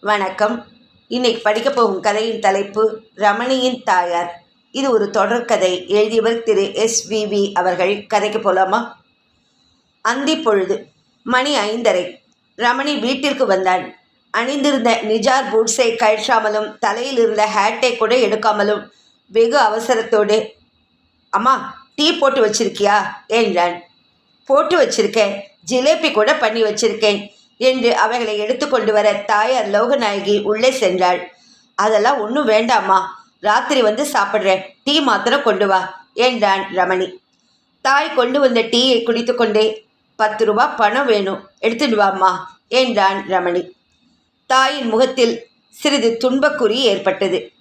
வணக்கம். இன்னைக்கு படிக்க போகும் கதையின் தலைப்பு ரமணியின் தாயார். இது ஒரு தொடர்கதை எழுதியவர் திரு. எஸ்விவி அவர்கள். கதைக்கு போலாமா? அந்தி பொழுது மணி ஐந்தரை. ரமணி வீட்டிற்கு வந்தான். அணிந்திருந்த நிஜார் பூட்ஸை கழற்றாமலும் தலையில் இருந்த ஹேட்டை கூட எடுக்காமலும் வெகு அவசரத்தோடு அம்மா டீ போட்டு வச்சிருக்கியா? என்றான். போட்டு வச்சிருக்கேன். ஜிலேபி கூட பண்ணி வச்சிருக்கேன். என்று அவைகளை எடுத்துக்கொண்டு வர தாயார் லோகநாயகி உள்ளே சென்றாள். அதெல்லாம் ஒன்றும் வேண்டாம்மா. ராத்திரி வந்து சாப்பிட்றேன். டீ மாத்திரம் கொண்டு வா என்றான் ரமணி. தாய் கொண்டு வந்த டீயை குடித்துக்கொண்டே பத்து ரூபா பணம் வேணும். எடுத்துட்டு வாம்மா என்றான் ரமணி. தாயின் முகத்தில் சிறிது துன்பக்குறி ஏற்பட்டது.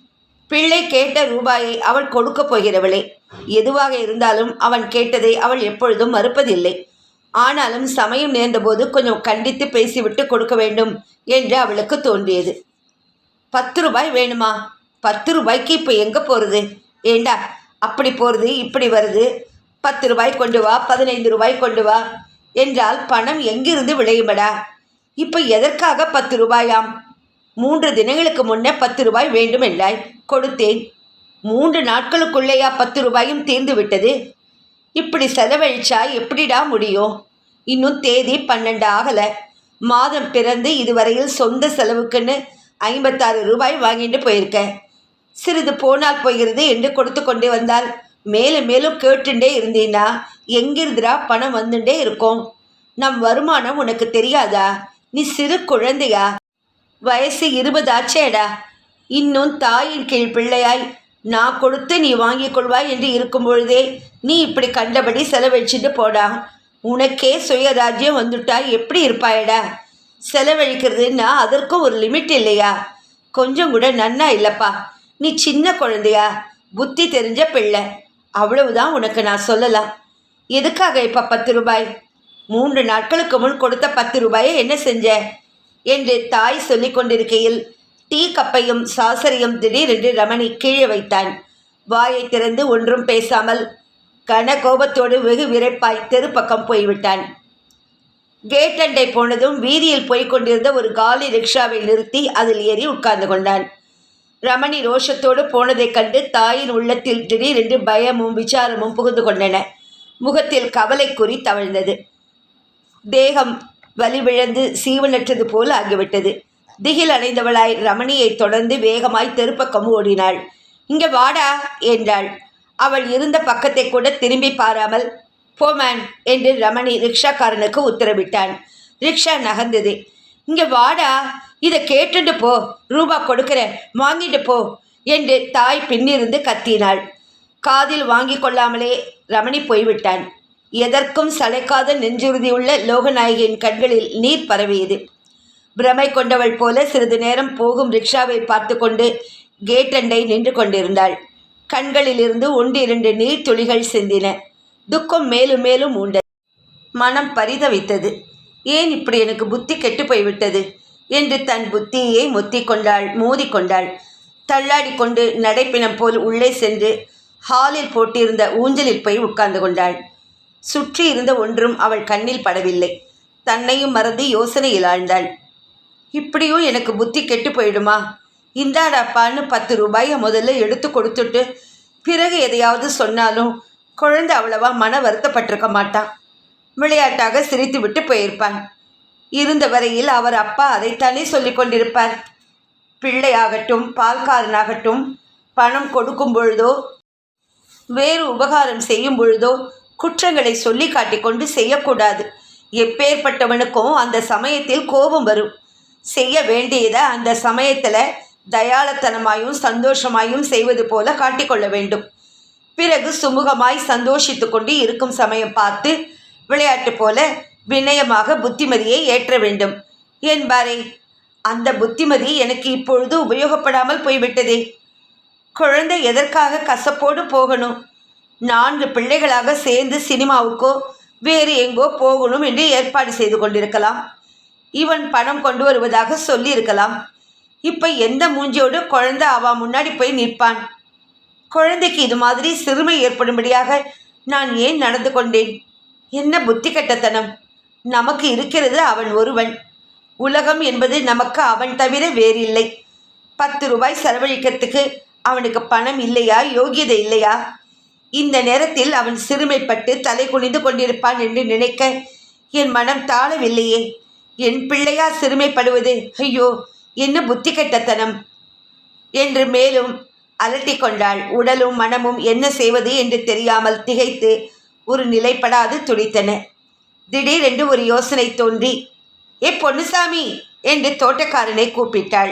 பிள்ளை கேட்ட ரூபாயை அவள் கொடுக்கப் போகிறவளே. எதுவாக இருந்தாலும் அவன் கேட்டதை அவள் எப்பொழுதும் மறுப்பதில்லை. ஆனாலும் சமயம் நேர்ந்தபோது கொஞ்சம் கண்டித்து பேசிவிட்டு கொடுக்க வேண்டும் என்று அவளுக்கு தோன்றியது. பத்து ரூபாய் வேணுமா? பத்து ரூபாய்க்கு இப்போ எங்கே போகிறது ஏண்டா அப்படி போகிறது இப்படி வருது? பத்து ரூபாய் கொண்டு வா பதினைந்து ரூபாய் கொண்டு வா என்றால் பணம் எங்கிருந்து விளையுமடா? இப்போ எதற்காக பத்து ரூபாயாம்? மூன்று தினங்களுக்கு முன்னே பத்து ரூபாய் வேண்டும் என்றாய். கொடுத்தேன். மூன்று நாட்களுக்குள்ளேயா பத்து ரூபாயும் தீர்ந்து விட்டது இப்படி செலவழிச்சா எப்படிடா முடியும்? இன்னும் தேதி பன்னெண்டு ஆகலை மாதம் பிறந்து இதுவரையில் சொந்த செலவுக்குன்னு ஐம்பத்தாறு ரூபாய் வாங்கிட்டு போயிருக்கேன். சிறிது போனால் போகிறது என்று கொடுத்து கொண்டே வந்தால் மேலும் மேலும் கேட்டுண்டே இருந்தீன்னா எங்கிருந்துடா பணம் வந்துட்டே இருக்கும்? நம் வருமானம் உனக்கு தெரியாதா? நீ சிறு குழந்தையா? வயசு இருபதாச்சேடா. இன்னும் தாயின் கீழ் பிள்ளையாய். நான் கொடுத்து நீ வாங்கிக் கொள்வாய் என்று இருக்கும் பொழுதே நீ இப்படி கண்டபடி செலவழிச்சிட்டு போடா. உனக்கே சுயராஜ்யம் வந்துட்டா எப்படி இருப்பாயடா? செலவழிக்கிறதுன்னா அதற்கும் ஒரு லிமிட் இல்லையா? கொஞ்சம் கூட நன்னா இல்லைப்பா. நீ சின்ன குழந்தையா? புத்தி தெரிஞ்ச பிள்ளை. அவ்வளவுதான் உனக்கு நான் சொல்லலாம். எதுக்காக இப்போ பத்து ரூபாய்? மூன்று நாட்களுக்கு முன் கொடுத்த பத்து ரூபாயை என்ன செஞ்ச? என்று தாய் சொல்லி கொண்டிருக்கையில் டீ கப்பையும் சாசரையும் திடீரென்று ரமணி கீழே வைத்தான். வாயை திறந்து ஒன்றும் பேசாமல் கன கோபத்தோடு வெகு விரைப்பாய் தெருப்பக்கம் போய்விட்டான். கேட் அண்டை போனதும் வீதியில் போய்க் கொண்டிருந்த ஒரு காலி ரிக்ஷாவை நிறுத்தி அதில் ஏறி உட்கார்ந்து கொண்டான். ரமணி ரோஷத்தோடு போனதைக் கண்டு தாயின் உள்ளத்தில் திடீரென்று பயமும் விசாரமும் புகுந்து கொண்டன. முகத்தில் கவலை குறி தவழ்ந்தது. தேகம் வலிவிழந்து சீவனற்றது போல் ஆகிவிட்டது. திகில் அடைந்தவளாய் ரமணியை தொடர்ந்து வேகமாய் தெருப்பக்கம் ஓடினாள். இங்கே வாடா என்றாள். அவள் இருந்த பக்கத்தை கூட திரும்பி பாராமல் போமேன் என்று ரமணி ரிக்ஷாக்காரனுக்கு உத்தரவிட்டான். ரிக்ஷா நகர்ந்தது. இங்கே வாடா இதை கேட்டுட்டு போ ரூபா கொடுக்குறேன் வாங்கிட்டு போ என்று தாய் பின்னிருந்து கத்தினாள். காதில் வாங்கி கொள்ளாமலே ரமணி போய்விட்டான். எதற்கும் சளைக்காத நெஞ்சுறுதியுள்ள லோகநாயகியின் கண்களில் நீர் பரவியது. பிரமை கொண்டவள் போல சிறிது நேரம் போகும் ரிக்ஷாவை பார்த்து கொண்டு கேட்டண்டை நின்று கொண்டிருந்தாள். கண்களிலிருந்து ஒன்றிரண்டு நீர்த்துளிகள் சிந்தின. துக்கம் மேலும் மேலும் உண்டது. மனம் பரிதவித்தது. ஏன் இப்படி எனக்கு புத்தி கெட்டு போய்விட்டது? என்று தன் புத்தியை மொத்தி கொண்டாள் மோதிக்கொண்டாள். தள்ளாடி கொண்டு நடைப்பினம் போல் உள்ளே சென்று ஹாலில் போட்டிருந்த ஊஞ்சலில் போய் உட்கார்ந்து கொண்டாள். சுற்றி இருந்த ஒன்றும் அவள் கண்ணில் படவில்லை. தன்னையும் மறந்து யோசனையில் ஆழ்ந்தாள். இப்படியும் எனக்கு புத்தி கெட்டு போயிடுமா? இந்தாடாப்பான்னு பத்து ரூபாயை முதல்ல எடுத்து கொடுத்துட்டு பிறகு எதையாவது சொன்னாலும் குழந்தை அவ்வளவா மன வருத்தப்பட்டிருக்க மாட்டான் விளையாட்டாக சிரித்து விட்டு போயிருப்பான். இருந்த வரையில் அவர் அப்பா அதைத்தானே சொல்லி கொண்டிருப்பார். பிள்ளையாகட்டும் பால்காரனாகட்டும் பணம் கொடுக்கும் பொழுதோ வேறு உபகாரம் செய்யும் பொழுதோ குற்றங்களை சொல்லி காட்டிக்கொண்டு செய்யக்கூடாது. எப்பேற்பட்டவனுக்கும் அந்த சமயத்தில் கோபம் வரும். செய்ய வேண்டியதை அந்த சமயத்தில் தயாளத்தனமாயும் சந்தோஷமாயும் செய்வது போல காட்டிக்கொள்ள வேண்டும். பிறகு சுமூகமாய் சந்தோஷித்து கொண்டு இருக்கும் சமயம் பார்த்து விளையாட்டு போல வினயமாக புத்திமதியை ஏற்ற வேண்டும். என்பாரே அந்த புத்திமதி எனக்கு இப்பொழுது உபயோகப்படாமல் போய்விட்டதே. குழந்தை எதற்காக கசப்போடு போகணும்? நான்கு பிள்ளைகளாக சேர்ந்து சினிமாவுக்கோ வேறு எங்கோ போகணும் என்று ஏற்பாடு செய்து கொண்டிருக்கலாம். இவன் பணம் கொண்டு வருவதாக சொல்லியிருக்கலாம். இப்போ எந்த மூஞ்சியோடு குழந்தை அவா முன்னாடி போய் நிற்பான்? குழந்தைக்கு இது மாதிரி சிறுமை ஏற்படும்படியாக நான் ஏன் நடந்து கொண்டேன்? என்ன புத்தி கெட்டத்தனம்? நமக்கு இருக்கிறது அவன் ஒருவன். உலகம் என்பது நமக்கு அவன் தவிர வேறில்லை. பத்து ரூபாய் செலவழிக்கிறதுக்கு அவனுக்கு பணம் இல்லையா? யோகியதை இல்லையா? இந்த நேரத்தில் அவன் சிறுமைப்பட்டு தலை குனிந்து கொண்டிருப்பான் என்று நினைக்க என் மனம் தாழவில்லையே என் பிள்ளையா சிறுமைப்படுவது? ஐயோ என்ன புத்தி கெட்டத்தனம்? என்று மேலும் அலட்டி கொண்டாள். உடலும் மனமும் என்ன செய்வது என்று தெரியாமல் திகைத்து ஒரு நிலைப்படாது துடித்தன. திடீரென்று ஒரு யோசனை தோன்றி ஏ பொன்னுசாமி! என்று தோட்டக்காரனை கூப்பிட்டாள்.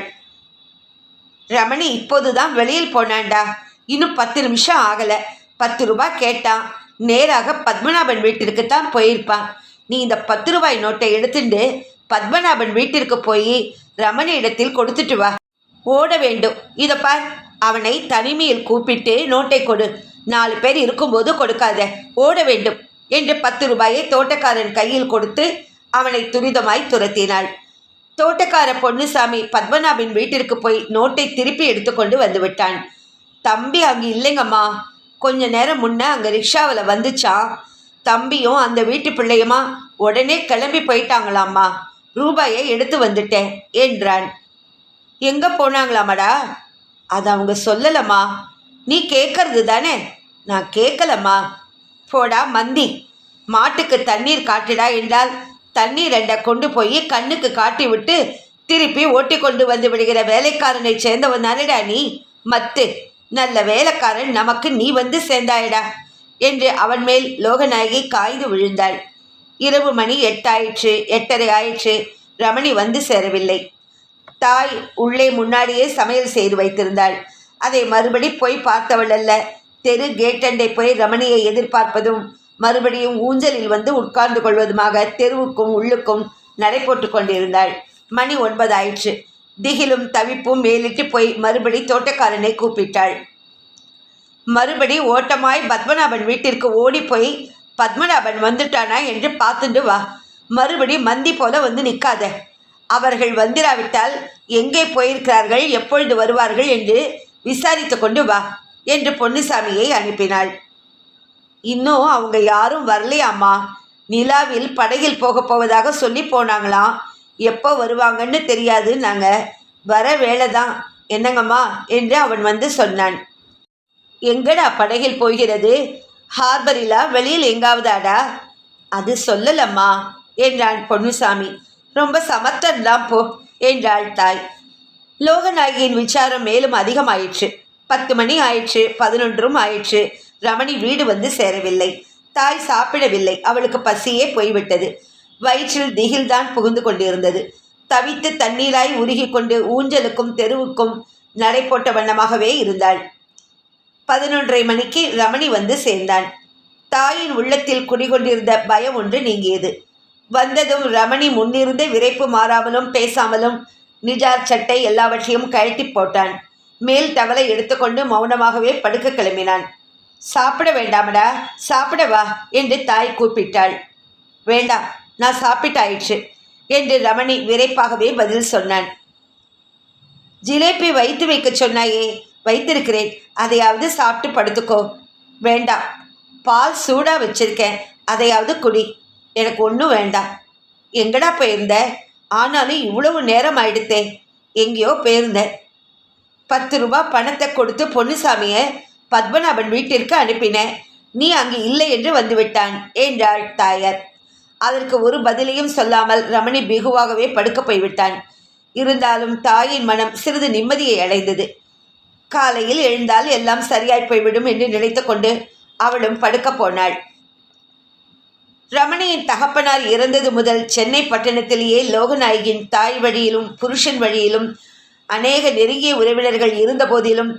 ரமணி இப்போதுதான் வெளியில் போனான்டா இன்னும் பத்து நிமிஷம் ஆகலை. பத்து ரூபாய் கேட்டான் நேராக பத்மநாபன் வீட்டிற்கு தான் போயிருப்பான். நீ இந்த பத்து ரூபாய் நோட்டை எடுத்துட்டு பத்மநாபன் வீட்டிற்கு போய் ரமணியிடத்தில் கொடுத்துட்டு வா. ஓட வேண்டும். இதை பார். அவனை தனிமையில் கூப்பிட்டு நோட்டை கொடு. நாலு பேர் இருக்கும்போது கொடுக்காத. ஓட வேண்டும் என்று பத்து ரூபாயை தோட்டக்காரன் கையில் கொடுத்து அவனை துரிதமாய் துரத்தினாள். தோட்டக்கார பொன்னுசாமி பத்மநாபின் வீட்டிற்கு போய் நோட்டை திருப்பி எடுத்துக்கொண்டு வந்து விட்டான். தம்பி அங்கே இல்லைங்கம்மா. கொஞ்ச நேரம் முன்னே அங்கே ரிக்ஷாவில் வந்துச்சா? தம்பியும் அந்த வீட்டு பிள்ளையுமா? உடனே கிளம்பி போயிட்டாங்களாம்மா. ரூபாயை எடுத்து வந்துட்டேன் என்றான். எங்கே போனாங்களாமாடா? அது அவங்க சொல்லலம்மா. நீ கேட்கறது தானே? நான் கேட்கலம்மா போடா மந்தி. மாட்டுக்கு தண்ணீர் காட்டுடா என்றால் தண்ணீர் ரெண்டை கொண்டு போய் கண்ணுக்கு காட்டி விட்டு திருப்பி ஓட்டி கொண்டு வந்து விடுகிற வேலைக்காரனை சேர்ந்தவன் தானடா நீ? மத்து நல்ல வேலைக்காரன் நமக்கு நீ வந்து சேர்ந்தாயடா என்று அவன் மேல் லோகநாயகி காய்ந்து விழுந்தாள். இரவு மணி எட்டாயிற்று எட்டரை ஆயிற்று. ரமணி வந்து சேரவில்லை. தாய் உள்ளே முன்னாடியே சமையல் செய்து வைத்திருந்தாள். அதை மறுபடி போய் பார்த்தவள் அல்ல. தெரு கேட்டண்டை போய் ரமணியை எதிர்பார்ப்பதும் மறுபடியும் ஊஞ்சலில் வந்து உட்கார்ந்து கொள்வதுமாக தெருவுக்கும் உள்ளுக்கும் நடை போட்டு கொண்டிருந்தாள். மணி ஒன்பதாயிற்று திகிலும் தவிப்பும் மேலிட்டு போய் மறுபடி தோட்டக்காரனை கூப்பிட்டாள். மறுபடி ஓட்டமாய் பத்மநாபன் வீட்டிற்கு ஓடி போய் பத்மநாபன் வந்துட்டானா என்று பார்த்துட்டு வா. மறுபடி மந்தி போல வந்து நிற்காத. அவர்கள் வந்திராவிட்டால் எங்கே போயிருக்கிறார்கள் எப்பொழுது வருவார்கள் என்று விசாரித்து கொண்டு வா என்று பொன்னுசாமியை அனுப்பினாள். இன்னும் அவங்க யாரும் வரலையாம்மா? நிலாவில் படகில் போக போவதாக சொல்லி போனாங்களாம் எப்போ வருவாங்கன்னு தெரியாது நாங்கள் வர வேலை தான் என்னங்கம்மா? என்று அவன் வந்து சொன்னான். எங்கடா படகில் போகிறது? ஹார்பரிலா வெளியில் எங்காவதாடா அது சொல்லலம்மா என்றான் பொன்னுசாமி. ரொம்ப சமர்த்தன்தான் போ என்றாள் தாய். லோகநாயகியின் விசாரம் மேலும் அதிகமாயிற்று. பத்து மணி ஆயிற்று பதினொன்றும் ஆயிற்று. ரமணி வீடு வந்து சேரவில்லை. தாய் சாப்பிடவில்லை. அவளுக்கு பசியே போய்விட்டது. வயிற்றில் திகில்தான் புகுந்து கொண்டிருந்தது. தவித்து தண்ணீராய் உருகி கொண்டு ஊஞ்சலுக்கும் தெருவுக்கும் நடை போட்ட வண்ணமாகவே இருந்தாள். பதினொன்றரை மணிக்கு ரமணி வந்து சேர்ந்தான். தாயின் உள்ளத்தில் குடிகொண்டிருந்த பயம் ஒன்று நீங்கியது. வந்ததும் ரமணி முன்னிருந்து விரைப்பு மாறாமலும் பேசாமலும் நிஜார் சட்டை எல்லாவற்றையும் கழட்டி போட்டான். மேல் டவலை எடுத்துக்கொண்டு மௌனமாகவே படுக்க கிளம்பினான். சாப்பிட வேண்டாமடா சாப்பிட வா என்று தாய் கூப்பிட்டாள். வேண்டாம் நான் சாப்பிட்டாயிற்று என்று ரமணி விரைப்பாகவே பதில் சொன்னான். ஜிலேபி வைத்து வைக்க சொன்னாயே வைத்திருக்கிறேன். அதையாவது சாப்பிட்டு படுத்துக்கோ. வேண்டாம். பால் சூடாக வச்சிருக்கேன். அதையாவது குடி. எனக்கு ஒன்றும் வேண்டாம். எங்கடா போயிருந்த? ஆனாலும் இவ்வளவு நேரம் ஆயிடுத்தே. எங்கேயோ போயிருந்தேன் பத்து ரூபா பணத்தை கொடுத்து பொன்னுசாமியை பத்மநாபன் வீட்டிற்கு அனுப்பினேன் நீ அங்கு இல்லை என்று வந்துவிட்டான். என்றாள் தாயார். அதற்கு ஒரு பதிலையும் சொல்லாமல் ரமணி பிகுவாகவே படுக்க போய்விட்டான். இருந்தாலும் தாயின் மனம் சிறிது நிம்மதியை அடைந்தது. காலையில் எழுந்தால் எல்லாம் சரியாய் போய்விடும் என்று நினைத்து கொண்டு அவளும் படுக்க போனாள். ரமணியின் தகப்பனார் இறந்தது முதல் சென்னை பட்டணத்திலேயே லோகநாயகின் தாய் வழியிலும் புருஷன் வழியிலும் அநேக நெருங்கிய உறவினர்கள் இருந்த போதிலும்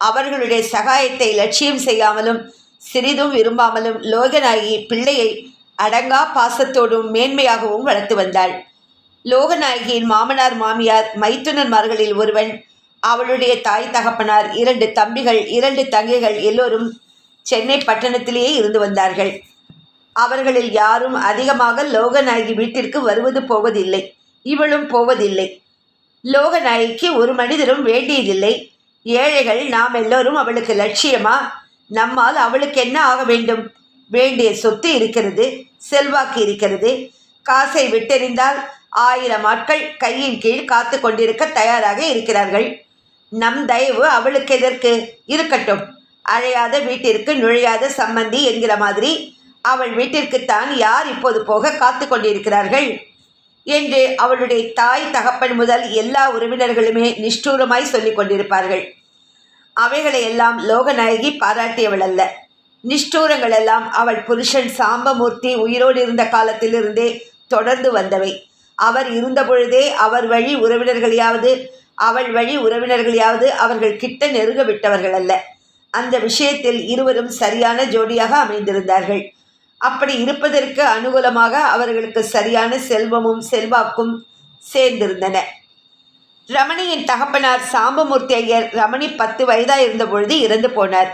அவர்களுடைய சகாயத்தை லட்சியம் செய்யாமலும் சிறிதும் விரும்பாமலும் லோகநாயகி பிள்ளையை அடங்கா பாசத்தோடும் மேன்மையாகவும் வளர்த்து வந்தாள். லோகநாயகியின் மாமனார் மாமியார் மைத்துனர்மார்களில் ஒருவன் அவளுடைய தாய் தகப்பனார் இரண்டு தம்பிகள் இரண்டு தங்கைகள் எல்லோரும் சென்னை பட்டணத்திலேயே இருந்து வந்தார்கள். அவர்களில் யாரும் அதிகமாக லோகநாயகி வீட்டிற்கு வருவது போவதில்லை. இவளும் போவதில்லை. லோகநாயகிக்கு ஒரு மனிதரும் வேண்டியதில்லை. ஏழைகள் நாம் எல்லோரும் அவளுக்கு லட்சியமா? நம்மால் அவளுக்கு என்ன ஆக வேண்டும்? வேண்டிய சொத்து இருக்கிறது செல்வாக்கு இருக்கிறது. காசை விட்டெறிந்தால் ஆயிரம் ஆட்கள் கையின் கீழ் காத்து கொண்டிருக்க தயாராக இருக்கிறார்கள். நம் தயவு அவளுக்கு எதற்கு? இருக்கட்டும். அழையாத வீட்டிற்கு நுழையாத சம்மந்தி என்கிற மாதிரி அவள் வீட்டிற்குத்தான் யார் இப்போது போக காத்து கொண்டிருக்கிறார்கள்? என்று அவளுடைய தாய் தகப்பன் முதல் எல்லா உறவினர்களுமே நிஷ்டூரமாய் சொல்லிக் கொண்டிருப்பார்கள். அவைகளை எல்லாம் லோகநாயகி பாராட்டியவள் அல்ல. நிஷ்டூரங்கள் எல்லாம் அவள் புருஷன் சாம்பமூர்த்தி உயிரோடு இருந்த காலத்திலிருந்தே தொடர்ந்து வந்தவை. அவர் இருந்த பொழுதே அவர் வழி உறவினர்களையாவது அவள் வழி உறவினர்களையாவது அவர்கள் கிட்ட நெருங்க விட்டவர்கள் அல்ல. அந்த விஷயத்தில் இருவரும் சரியான ஜோடியாக அமைந்திருந்தார்கள். அப்படி இருப்பதற்கு அனுகூலமாக அவர்களுக்கு சரியான செல்வமும் செல்வாக்கும் சேர்ந்திருந்தன. ரமணியின் தகப்பனார் சாம்பமூர்த்தி ஐயர் ரமணி பத்து வயதாக இருந்தபொழுது இறந்து போனார்.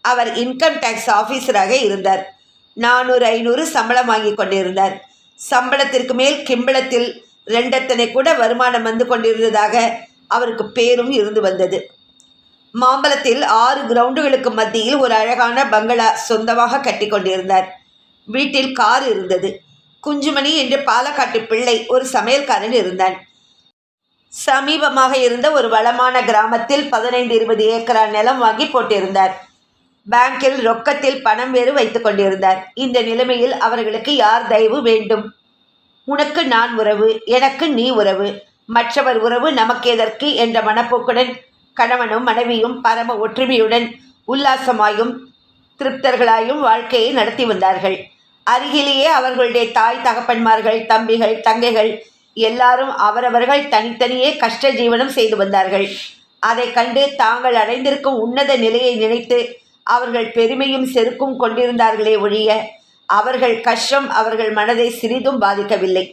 அவர் இன்கம் டேக்ஸ் ஆஃபீஸராக இருந்தார். நானூறு ஐநூறு சம்பளம் வாங்கி கொண்டிருந்தார். சம்பளத்திற்கு மேல் கிம்பளத்தில் ரெண்டத்தனை கூட வருமானம் வந்து கொண்டிருந்ததாக அவருக்கு பேரும் இருந்து வந்தது. மாம்பலத்தில் ஆறு கிரவுண்டுகளுக்கு மத்தியில் ஒரு அழகான பங்களா சொந்தமாக கட்டி கொண்டிருந்தார். வீட்டில் கார் இருந்தது. குஞ்சுமணி என்று பாலக்காட்டு பிள்ளை ஒரு சமையல்காரன் இருந்தான். சமீபமாக இருந்த ஒரு வளமான கிராமத்தில் பதினைந்து இருபது ஏக்கரா நிலம் வாங்கி போட்டிருந்தார். பேங்கில் ரொக்கத்தில் பணம் வேறு வைத்து கொண்டிருந்தார். இந்த நிலைமையில் அவர்களுக்கு யார் தயவு வேண்டும்? உனக்கு நான் உறவு எனக்கு நீ உறவு. மற்றவர் உறவு நமக்கு எதற்கு என்ற மனப்போக்குடன் கணவனும் மனைவியும் பரம ஒற்றுமையுடன் உல்லாசமாயும் திருப்தர்களாயும் வாழ்க்கையை நடத்தி வந்தார்கள். அருகிலேயே அவர்களுடைய தாய் தகப்பன்மார்கள் தம்பிகள் தங்கைகள் எல்லாரும் அவரவர்கள் தனித்தனியே கஷ்ட ஜீவனம் செய்து வந்தார்கள். அதை கண்டு தாங்கள் அடைந்திருக்கும் உன்னத நிலையை நினைத்து அவர்கள் பெருமையும் செருக்கும் கொண்டிருந்தார்களே ஒழிய அவர்கள் கஷ்டம் அவர்கள் மனதை சிறிதும் பாதிக்கவில்லை.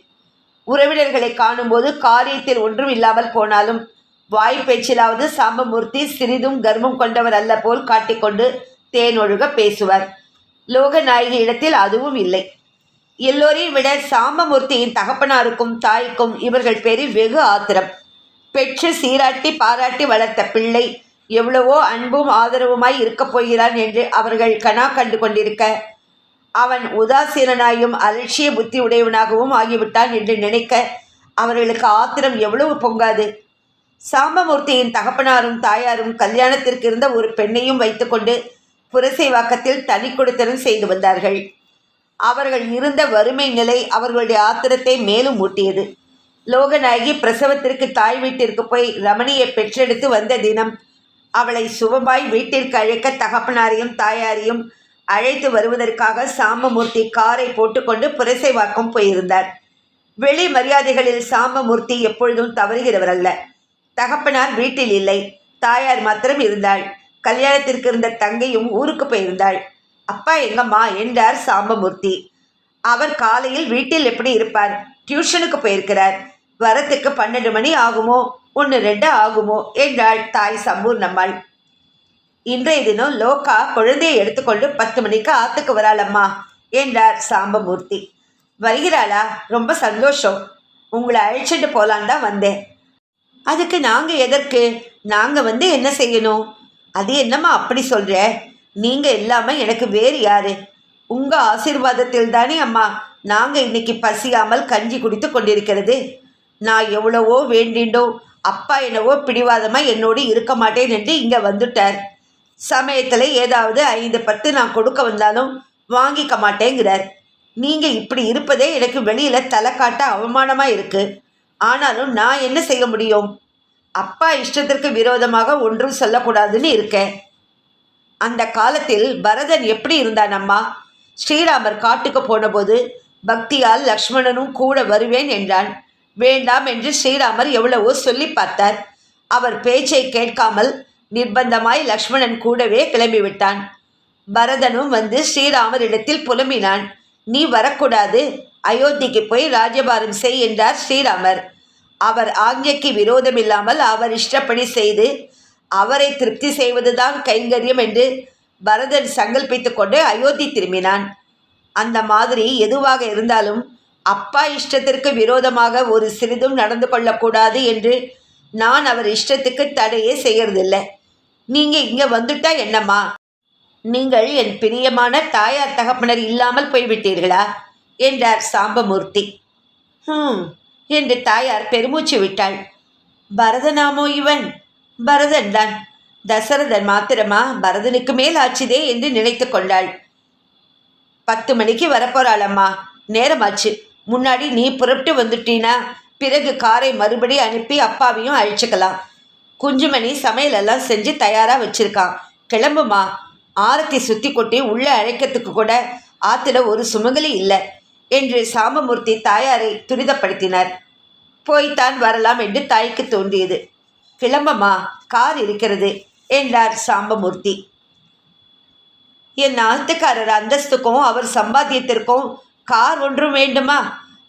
உறவினர்களை காணும்போது காரியத்தில் ஒன்றும் இல்லாமல் போனாலும் வாய் பேச்சிலாவது சாம்பமூர்த்தி சிறிதும் கர்வம் கொண்டவர் அல்ல போல் காட்டிக்கொண்டு தேனொழுக பேசுவார். லோகநாயகி இடத்தில் அதுவும் இல்லை. எல்லோரையும் விட சாம்பமூர்த்தியின் தகப்பனாருக்கும் தாய்க்கும் இவர்கள் பேரில் வெகு ஆத்திரம். பெற்று சீராட்டி பாராட்டி வளர்த்த பிள்ளை எவ்வளவோ அன்பும் ஆதரவுமாய் இருக்கப் போகிறான் என்று அவர்கள் கனா கண்டு கொண்டிருக்க அவன் உதாசீனனாயும் அலட்சிய புத்தி உடையவனாகவும் ஆகிவிட்டான் என்று நினைக்க அவர்களுக்கு ஆத்திரம் எவ்வளவு பொங்காது. சாம்பமூர்த்தியின் தகப்பனாரும் தாயாரும் கல்யாணத்திற்கு இருந்த ஒரு பெண்ணையும் வைத்துக்கொண்டு புரசைவாக்கத்தில் தனி கொடுத்தனம் செய்து வந்தார்கள். அவர்கள் இருந்த வறுமை நிலை அவர்களுடைய ஆத்திரத்தை மேலும் ஊட்டியது. லோகநாயகி பிரசவத்திற்கு தாய் வீட்டிற்கு போய் ரமணியை பெற்றெடுத்து வந்த தினம் அவளை சுபமாய் வீட்டிற்கு அழைக்க தகப்பனாரையும் தாயாரையும் அழைத்து வருவதற்காக சாம்பமூர்த்தி காரை போட்டுக்கொண்டு புரசைவாக்கம் போயிருந்தார். வெளி மரியாதைகளில் சாம்பமூர்த்தி எப்பொழுதும் தவறுகிறவர் அல்ல. தகப்பனார் வீட்டில் இல்லை. தாயார் மாத்திரம் இருந்தாள். கல்யாணத்திற்கு இருந்த தங்கையும் ஊருக்கு போயிருந்தாள். அப்பா எங்கம்மா என்றார் சாம்பமூர்த்தி அவர் காலையில் வீட்டில் எப்படி இருப்பார்? டியூஷனுக்கு போயிருக்கிறார். வரத்துக்கு பன்னெண்டு மணி ஆகுமோ? ஒன்று ரெண்டு ஆகுமோ? என்றாள் தாய் சம்பூர்ணம்மாள். இன்றைய தினம் லோகா குழந்தையை எடுத்துக்கொண்டு பத்து மணிக்கு ஆத்துக்கு வராளம்மா என்றார் சாம்பமூர்த்தி. வருகிறாளா? ரொம்ப சந்தோஷம். உங்களை அழைச்சிட்டு போலான் தான் வந்தேன். அதுக்கு நாங்கள் எதற்கு? நாங்கள் வந்து என்ன செய்யணும்? அது என்னம்மா அப்படி சொல்கிற நீங்கள் இல்லாமல் எனக்கு வேறு யாரு? உங்கள் ஆசீர்வாதத்தில் தானே அம்மா நாங்கள் இன்னைக்கு பசியாமல் கஞ்சி குடித்து கொண்டிருக்கிறது. நான் எவ்வளவோ வேண்டிண்டோ அப்பா என்னவோ பிடிவாதமாக என்னோடு இருக்க மாட்டேன் என்று இங்கே வந்துட்டார். சமயத்தில் ஏதாவது ஐந்து பத்து நான் கொடுக்க வந்தாலும் வாங்கிக்க மாட்டேங்கிறார். நீங்கள் இப்படி இருப்பதே எனக்கு வெளியில் தலை காட்ட அவமானமாக இருக்குது ஆனாலும் நான் என்ன செய்ய முடியும்? அப்பா இஷ்டத்திற்கு விரோதமாக ஒன்றும் சொல்லக்கூடாதுன்னு இருக்கேன். அந்த காலத்தில் பரதன் எப்படி இருந்தான் அம்மா? ஸ்ரீராமர் காட்டுக்கு போனபோது பக்தியால் லக்ஷ்மணனும் கூட வருவேன் என்றான். வேண்டாம் என்று ஸ்ரீராமர் எவ்வளவோ சொல்லி பார்த்தார். அவர் பேச்சை கேட்காமல் நிர்பந்தமாய் லக்ஷ்மணன் கூடவே கிளம்பிவிட்டான். பரதனும் வந்து ஸ்ரீராமரிடத்தில் புலம்பினான். நீ வரக்கூடாது. அயோத்திக்கு போய் ராஜபாரம் செய் என்றார் ஸ்ரீராமர். அவர் ஆజ్ఞைக்கு விரோதமில்லாமல் அவர் இஷ்டப்படி செய்து அவரை திருப்தி செய்வதுதான் கைங்கரியம் என்று பரதன் சங்கல்பித்து கொண்டு அயோத்தி திரும்பினான். அந்த மாதிரி எதுவாக இருந்தாலும் அப்பா இஷ்டத்திற்கு விரோதமாக ஒரு சிறிதும் நடந்து கொள்ளக்கூடாது என்று நான் அவர் இஷ்டத்துக்கு தடையே செய்யறதில்லை. நீங்கள் இங்கே வந்துட்டா என்னம்மா? நீங்கள் என் பிரியமான தாயார் தகப்பனர் இல்லாமல் போய்விட்டீர்களா? என்றார் சாம்பமூர்த்தி. ஹம் என்று தாயார் பெருமூச்சு விட்டாள். பரதனாமோ இவன்? பரதன் தான். தசரதன் மாத்திரமா? பரதனுக்கு மேல் ஆச்சுதே என்று நினைத்து கொண்டாள். பத்து மணிக்கு வரப்போறாளம்மா. நேரமாச்சு. முன்னாடி நீ புறப்பட்டு வந்துட்டீனா? பிறகு காரை மறுபடி அனுப்பி அப்பாவையும் அழிச்சுக்கலாம். குஞ்சுமணி சமையலெல்லாம் செஞ்சு தயாராக வச்சிருக்கான் கிளம்புமா? ஆரத்தி சுற்றி கொட்டி உள்ளே அழைக்கிறதுக்கு கூட ஆத்துல ஒரு சுமங்கலி இல்லை என்று சாமமூர்த்தி தாயாரை துரிதப்படுத்தினார். போய்த்தான் வரலாம் என்று தாய்க்கு தோன்றியது. கிளம்பமா? கார் இருக்கிறது என்றார் சாம்பமூர்த்தி என் ஆத்துக்காரர் அந்தஸ்துக்கும் அவர் சம்பாத்தியத்திற்கும் கார் ஒன்றும் வேண்டுமா?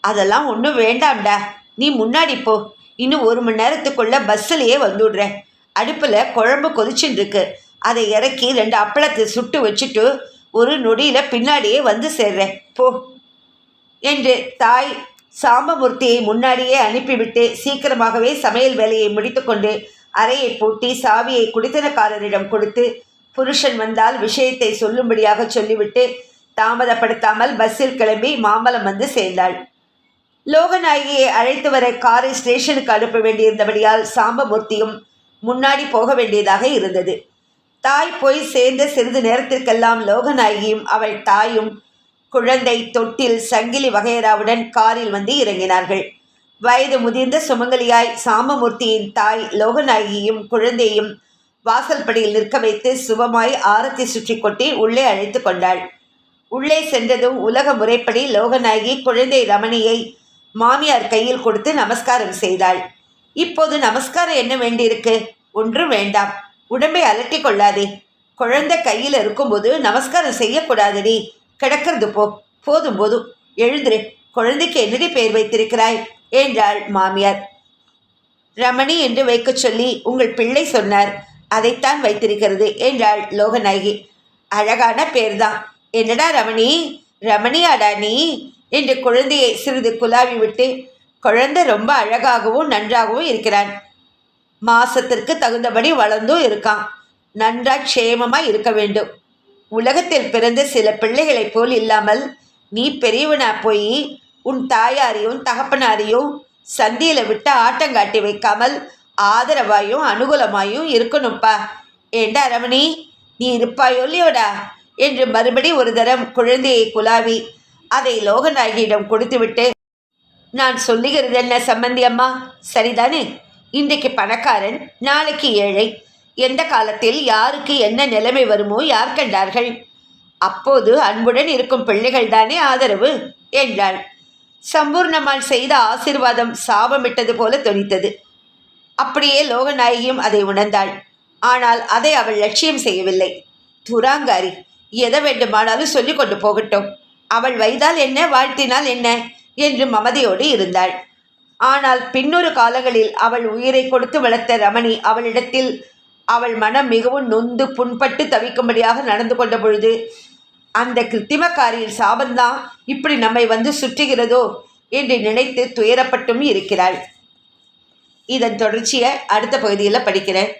அதெல்லாம் ஒன்றும் வேண்டாம்டா. நீ முன்னாடி போ. இன்னும் ஒரு மணி நேரத்துக்குள்ள பஸ்ஸிலேயே வந்துவிடுறேன் அடுப்பில் குழம்பு கொதிச்சுட்டுருக்கு. அதை இறக்கி ரெண்டு அப்பளத்தை சுட்டு வச்சுட்டு ஒரு நொடியில் பின்னாடியே வந்து சேர்றேன். போ. என்று தாய் சாம்பமூர்த்தியை முன்னாடியே அனுப்பிவிட்டு சீக்கிரமாகவே சமையல் வேலையை முடித்துக்கொண்டு அறையை பூட்டி சாவியை குடித்தனக்காரரிடம் கொடுத்து புருஷன் வந்தால் விஷயத்தை சொல்லும்படியாக சொல்லிவிட்டு தாமதப்படுத்தாமல் பஸ்ஸில் கிளம்பி மாம்பலம் வந்து சேர்ந்தாள். லோகநாயகியை அழைத்து வர காரை ஸ்டேஷனுக்கு அனுப்ப வேண்டியிருந்தபடியால் சாம்பமூர்த்தியும் முன்னாடி போக வேண்டியதாக இருந்தது. தாய் போய் சேர்ந்த சிறிது நேரத்திற்கெல்லாம் லோகநாயகியும் அவள் தாயும் குழந்தை தொட்டில் சங்கிலி வகையராவுடன் காரில் வந்து இறங்கினார்கள். வயது முதிர்ந்த சுமங்கலியாய் சாம்பமூர்த்தியின் தாய் லோகநாயகியும் குழந்தையும் வாசல்படியில் நிற்க வைத்து சுபமாய் ஆரத்தி சுற்றி கொட்டி உள்ளே அழைத்து கொண்டாள். உள்ளே சென்றதும் உலக முறைப்படி லோகநாயகி குழந்தை ரமணியை மாமியார் கையில் கொடுத்து நமஸ்காரம் செய்தாள். இப்போது நமஸ்காரம் என்ன வேண்டியிருக்கு? ஒன்றும் வேண்டாம். உடம்பை அலட்டி கொள்ளாதே. குழந்தை கையில் இருக்கும்போது நமஸ்காரம் செய்யக்கூடாதடி. கிடக்கிறது போ. போதும் போதும். எழுந்துரு. குழந்தைக்கு என்னடி பெயர் வைத்திருக்கிறாய்? என்றாள் மாமியார். ரமணி என்று வைக்கச் சொல்லி உங்கள் பிள்ளை சொன்னார். அதைத்தான் வைத்திருக்கிறது என்றாள் லோகநாயகி. அழகான பேர்தான் என்னடா ரமணி? ரமணியாடா நீ? என்று குழந்தையை சிறிது குலாவி விட்டு குழந்தை ரொம்ப அழகாகவும் நன்றாகவும் இருக்கிறான் மாசத்திற்கு தகுந்தபடி வளர்ந்தும் இருக்கான். நன்றா க்ஷேமமாக இருக்க வேண்டும். உலகத்தில் பிறந்த சில பிள்ளைகளைப் போல் இல்லாமல் நீ பெரியவனா போய் உன் தாயாரையும் தகப்பனாரையும் சந்தியில் விட்டு ஆட்டங்காட்டி வைக்காமல் ஆதரவாயும் அனுகூலமாயும் இருக்கணும்ப்பா ஏண்டா ரமணி. நீ இருப்பாயோ இல்லையோடா? என்று மறுபடி ஒரு தரம் குழந்தையை குலாவி அதை லோகநாயகியிடம் கொடுத்துவிட்டு நான் சொல்லுகிறது என்ன சம்பந்தி அம்மா? சரிதானே? இன்றைக்கு பணக்காரன் நாளைக்கு ஏழை. எந்த காலத்தில் யாருக்கு என்ன நிலைமை வருமோ யார் கண்டார்கள்? அப்போது அன்புடன் இருக்கும் பிள்ளைகள் தானே ஆதரவு? என்றாள். சம்பூர்ணம்மாள் செய்த ஆசிர்வாதம் சாபமிட்டது போல தொனித்தது. அப்படியே லோகநாயகியும் அதை உணர்ந்தாள். ஆனால் அதை அவள் லட்சியம் செய்யவில்லை. துராங்காரி எதை வேண்டுமானாலும் சொல்லிக் கொண்டு போகட்டும். அவள் வைத்தால் என்ன வாழ்த்தினால் என்ன? என்று மமதையோடு இருந்தாள். ஆனால் பின்னொரு காலங்களில் அவள் உயிரை கொடுத்து வளர்த்த ரமணி அவளிடத்தில் அவள் மனம் மிகவும் நொந்து புண்பட்டு தவிக்கும்படியாக நடந்து கொண்ட பொழுது அந்த கிருத்திமக்காரியின் சாபந்தான் இப்படி நம்மை வந்து சுற்றுகிறதோ? என்று நினைத்து துயரப்பட்டும் இருக்கிறாள். இதன் தொடர்ச்சியை அடுத்த பகுதியில் படிக்கிறேன்.